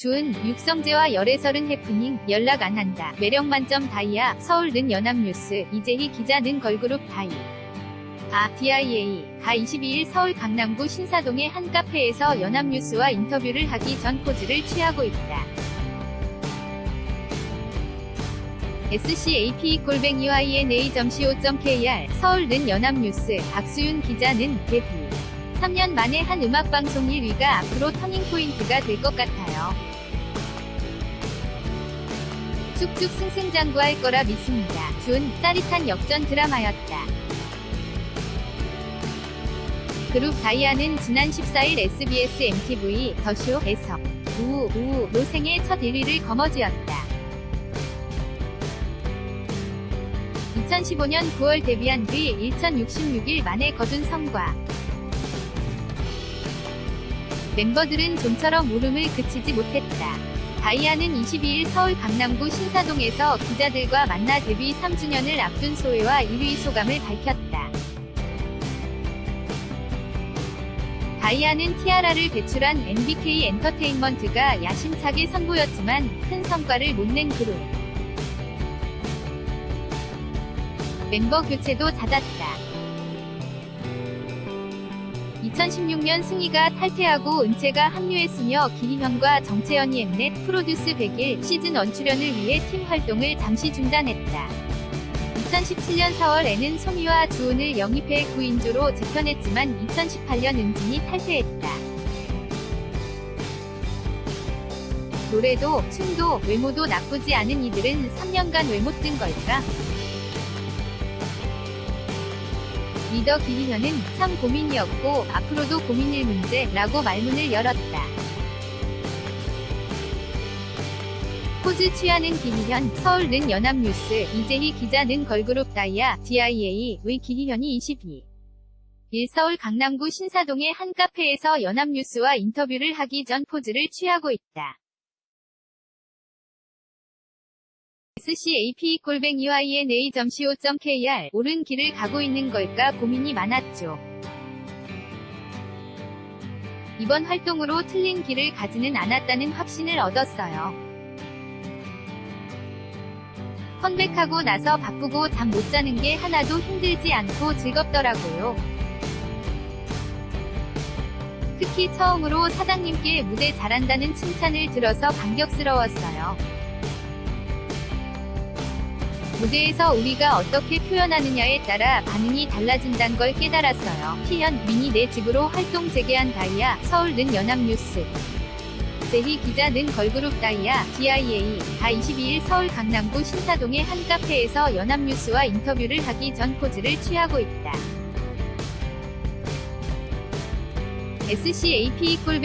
주은, 육성재와 열애설은 해프닝, 연락 안 한다. 매력 만점 다이아, 서울 는 연합뉴스, 이재희 기자 는 걸그룹 다이. 아, DIA, 가 22일 서울 강남구 신사동의 한 카페에서 연합뉴스와 인터뷰를 하기 전 포즈를 취하고 있다. scap-ina.co.kr 서울 는 연합뉴스 박수윤 기자는 데뷔 3년 만에 한 음악방송 1위가 앞으로 터닝포인트가 될 것 같아요. 쭉쭉 승승장구할 거라 믿습니다. 준, 짜릿한 역전 드라마였다. 그룹 다이아는 지난 14일 SBS MTV 더쇼에서 우우 우우 노생의 첫 1위를 거머쥐었다. 2015년 9월 데뷔한 뒤 1066일 만에 거둔 성과. 멤버들은 좀처럼 울음을 그치지 못했다. 다이아는 22일 서울 강남구 신사동에서 기자들과 만나 데뷔 3주년을 앞둔 소회와 1위 소감을 밝혔다. 다이아는 티아라를 배출한 NBK 엔터테인먼트가 야심차게 선보였지만 큰 성과를 못 낸 그룹. 멤버 교체도 잦았다. 2016년 승희가 탈퇴하고 은채가 합류했으며 기희현과 정채연이 엠넷 프로듀스 100일 시즌 1 출연을 위해 팀 활동을 잠시 중단했다. 2017년 4월에는 소미와 주은을 영입해 9인조로 재편했지만 2018년 은진이 탈퇴했다. 노래도, 춤도, 외모도 나쁘지 않은 이들은 3년간 왜못뜬 걸까? 리더 기리현은 참 고민이었고 앞으로도 고민일 문제라고 말문을 열었다. 포즈 취하는 기리현, 서울는 연합뉴스, 이재희 기자는 걸그룹 다이아, DIA의 기리현이 22. 일 서울 강남구 신사동의 한 카페에서 연합뉴스와 인터뷰를 하기 전 포즈를 취하고 있다. scap-ina.co.kr 옳은 길을 가고 있는 걸까 고민이 많았죠. 이번 활동으로 틀린 길을 가지는 않았다는 확신을 얻었어요. 컴백하고 나서 바쁘고 잠 못 자는 게 하나도 힘들지 않고 즐겁더라고요. 특히 처음으로 사장님께 무대 잘한다는 칭찬을 들어서 감격스러웠어요. 무대에서 우리가 어떻게 표현하느냐에 따라 반응이 달라진다는 걸 깨달았어요. 희연, 미니 내 집으로 활동 재개한 다이아, 서울는 연합뉴스. 제희 기자는 걸그룹 다이아, DIA, 다 22일 서울 강남구 신사동의 한 카페에서 연합뉴스와 인터뷰를 하기 전 포즈를 취하고 있다. scap-ina.co.kr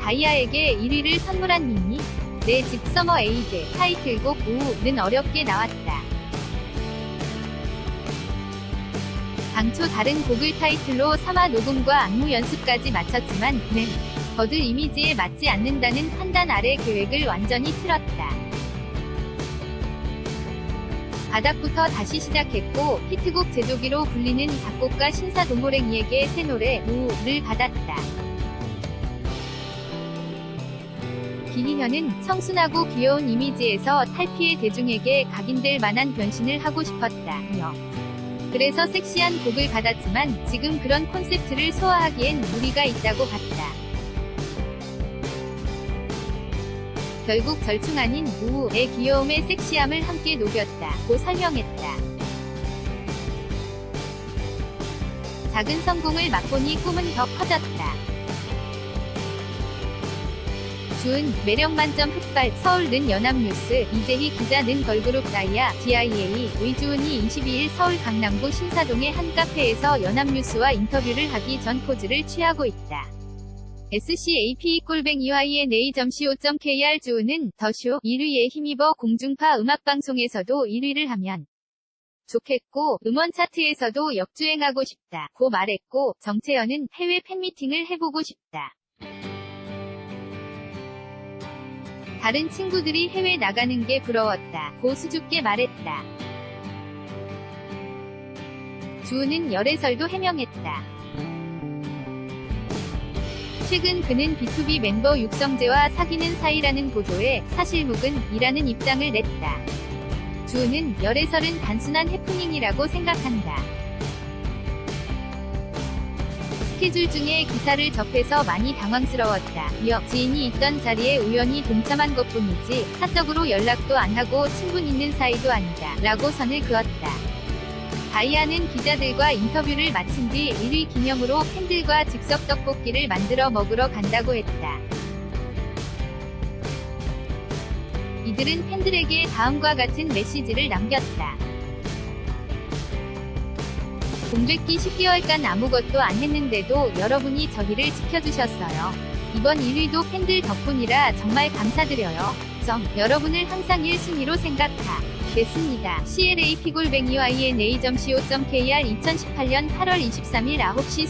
다이아에게 1위를 선물한 미니 내 집 서머 에이드 타이틀곡 우는 어렵게 나왔다. 당초 다른 곡을 타이틀로 삼화 녹음과 안무 연습까지 마쳤지만 는 버들 이미지에 맞지 않는다는 판단 아래 계획을 완전히 틀었다. 바닥부터 다시 시작했고 히트곡 제조기로 불리는 작곡가 신사 동호랭이에게 새 노래 우를 받았다. 기희현은 청순하고 귀여운 이미지에서 탈피해 대중에게 각인될 만한 변신을 하고 싶었다며. 그래서 섹시한 곡을 받았지만 지금 그런 콘셉트를 소화하기엔 무리가 있다고 봤다. 결국 절충 아닌 우의 귀여움의 섹시함을 함께 녹였다고 설명했다. 작은 성공을 맛보니 꿈은 더 커졌다. 주은, 매력 만점 흑발, 서울는 연합뉴스, 이재희 기자는 걸그룹 다이아, DIA, 의주은이 22일 서울 강남구 신사동의 한 카페에서 연합뉴스와 인터뷰를 하기 전 포즈를 취하고 있다. scap-ina.co.kr 주은은 더쇼 1위에 힘입어 공중파 음악방송에서도 1위를 하면 좋겠고 음원 차트에서도 역주행하고 싶다 고 말했고 정채연은 해외 팬미팅을 해보고 싶다. 다른 친구들이 해외 나가는 게 부러웠다. 고 수줍게 말했다. 주은은 열애설도 해명했다. 최근 그는 B2B 멤버 육성재와 사귀는 사이라는 보도에 사실묵은 이라는 입장을 냈다. 주은 열애설은 단순한 해프닝이라고 생각한다. 스케줄 중에 기사를 접해서 많이 당황스러웠다. 이어 지인이 있던 자리에 우연히 동참한 것 뿐이지 사적으로 연락도 안 하고 친분 있는 사이도 아니다. 라고 선을 그었다. 다이아는 기자들과 인터뷰를 마친 뒤 1위 기념으로 팬들과 즉석 떡볶이를 만들어 먹으러 간다고 했다. 이들은 팬들에게 다음과 같은 메시지를 남겼다. 공백기 10개월간 아무것도 안 했는데도 여러분이 저희를 지켜주셨어요. 이번 1위도 팬들 덕분이라 정말 감사드려요. 점. 여러분을 항상 1순위로 생각하. 됐습니다. CLA 피골뱅이 YNA.co.kr 2018년 8월 23일 9시